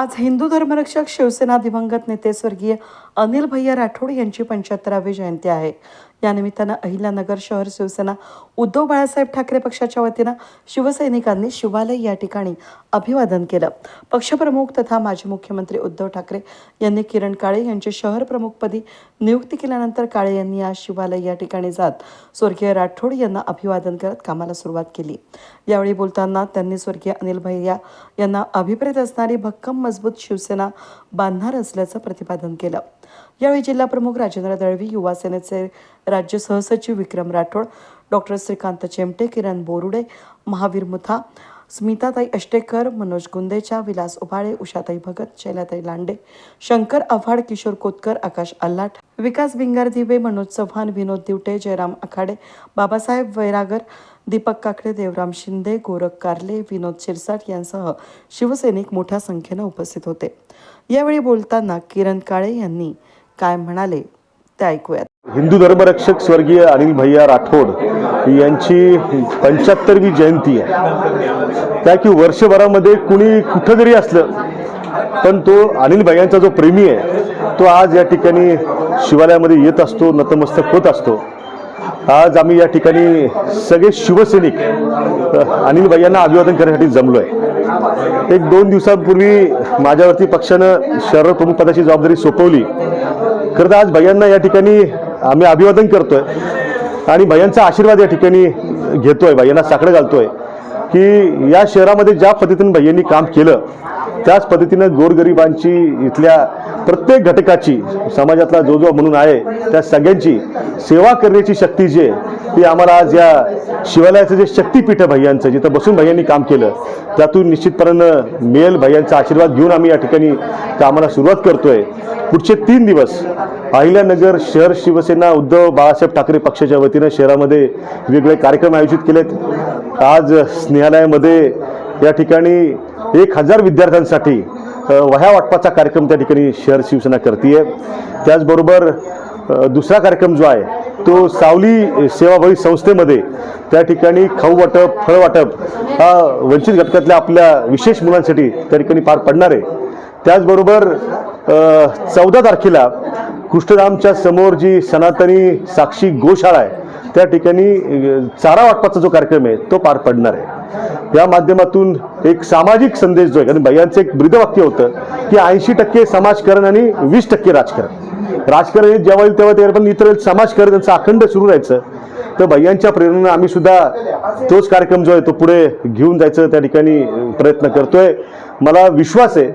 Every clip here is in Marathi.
आज हिंदू धर्मरक्षक शिवसेना दिवंगत नेते स्वर्गीय अनिल भैया राठोड यांची पंच्याहत्तरावी जयंती आहे. या निमित्तानं अहिल्यानगर शहर शिवसेना उद्धव बाळासाहेब ठाकरे पक्षाच्या वतीनं शिवसैनिकांनी शिवालय या ठिकाणी अभिवादन केलं. पक्षप्रमुख तथा माजी मुख्यमंत्री उद्धव ठाकरे यांनी किरण काळे यांची शहर प्रमुखपदी नियुक्ती केल्यानंतर काळे यांनी आज शिवालय या ठिकाणी जात स्वर्गीय राठोड यांना अभिवादन करत कामाला सुरुवात केली. यावेळी बोलताना त्यांनी स्वर्गीय अनिल भैया यांना अभिप्रेत असणारी भक्कम मजबूत शिवसेना बांधणार असल्याचं प्रतिपादन केलं. यावेळी जिल्हाप्रमुख राजेंद्र दळवी युवा सेनेचे राज्य सहसचिव विक्रम राठोड डॉक्टर श्रीकांत चेमटे किरण बोरुडे महावीर मुथा स्मिताताई अष्टेकर मनोज गुंदेचा विलास उभाळे उषाताई भगत शैलाताई लांडे शंकर आव्हाड किशोर कोतकर आकाश अल्लाट विकास भिंगार दिवे मनोज चव्हाण विनोद दिवटे जयराम आखाडे बाबासाहेब वैरागर दीपक काकडे देवराम शिंदे गोरख कारले विनोद शिरसाट यांसह शिवसैनिक मोठ्या संख्येनं उपस्थित होते. यावेळी बोलताना किरण काळे यांनी काय म्हणाले? ते ऐकूयात. हिंदू धर्मरक्षक स्वर्गीय अनिल भैया राठोड यांची पंच्याहत्तरवी जयंती आहे. त्या की वर्षभरामध्ये कुणी कुठं जरी असलं पण तो अनिल भैयांचा जो प्रेमी आहे तो आज या ठिकाणी शिवालयामध्ये येत असतो नतमस्तक होत असतो. आज आम्ही या ठिकाणी सगळे शिवसैनिक अनिल भैयांना अभिवादन करण्यासाठी जमलो आहे एक दोन दिवसांपूर्वी माझ्यावरती पक्षानं शहर प्रमुख पदाची जबाबदारी सोपवली. खरं तर आज भैयांना या ठिकाणी आम्ही अभिवादन करतोय आणि भैयांचा आशीर्वाद या ठिकाणी घेतोय भैयांना साकडं घालतोय की या शहरामध्ये ज्या पद्धतीनं भैयांनी काम केलं त्याच पद्धतीनं गोरगरिबांची इथल्या प्रत्येक घटकाची समाजातला जो जो म्हणून आहे त्या सगळ्यांची सेवा करण्याची शक्ती जी आहे ते आम्हाला आज या शिवालयाचं जे शक्तीपीठ भैयांचं जिथं बसून भैयांनी काम केलं त्यातून निश्चितपणानं मिळेल भैयांचा आशीर्वाद घेऊन आम्ही या ठिकाणी कामाला सुरुवात करतोय. पुढचे तीन दिवस अहिल्यानगर शहर शिवसेना उद्धव बाळासाहेब ठाकरे पक्षाच्या वतीनं शहरामध्ये वेगवेगळे कार्यक्रम आयोजित केलेत. आज स्नेहालयामध्ये या ठिकाणी एक हजार विद्यार्थ्यांसाठी वह्या वाटपाचा कार्यक्रम त्या ठिकाणी शहर शिवसेना करते त्याचबरोबर दुसरा कार्यक्रम जो आहे तो सावली सेवाभावी संस्थेमध्ये त्या ठिकाणी खाऊ वाटप फळ वाटप हा वंचित घटकातल्या आपल्या विशेष मुलांसाठी त्या ठिकाणी पार पडणार आहे. त्याचबरोबर चौदा तारखेला कृष्णधामच्या समोर जी सनातनी साक्षी गोशाळा आहे त्या ठिकाणी चारा वाटपाचा जो कार्यक्रम आहे तो पार पडणार आहे. या माध्यमातून एक सामाजिक संदेश जो आहे कारण भैयांचं एक ब्रीदवाक्य होतं की ऐंशी टक्के समाजकारण आणि वीस टक्के राजकारण. राजकारण जेव्हा येईल तेव्हा ते पण इतर समाजकारण त्यांचं अखंड सुरू राहायचं. तर भैयांच्या प्रेरणेनं आम्ही सुद्धा तोच कार्यक्रम जो आहे तो पुढे घेऊन जायचं त्या ठिकाणी प्रयत्न करतोय. मला विश्वास आहे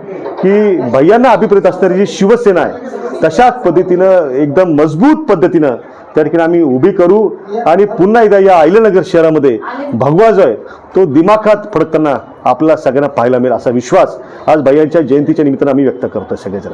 की भैयांना अभिप्रेत असणारी जी शिवसेना आहे तशाच पद्धतीनं एकदम मजबूत पद्धतीनं त्या ठिकाणी आम्ही उभी करू. आणि पुन्हा एकदा या अहिल्यानगर शहरामध्ये भगवा जो आहे तो दिमाखात फडकताना आपला सगळ्यांना पाहायला मिळेल असा विश्वास आज भैयांच्या जयंतीच्या निमित्तानं आम्ही व्यक्त करतो सगळेजण.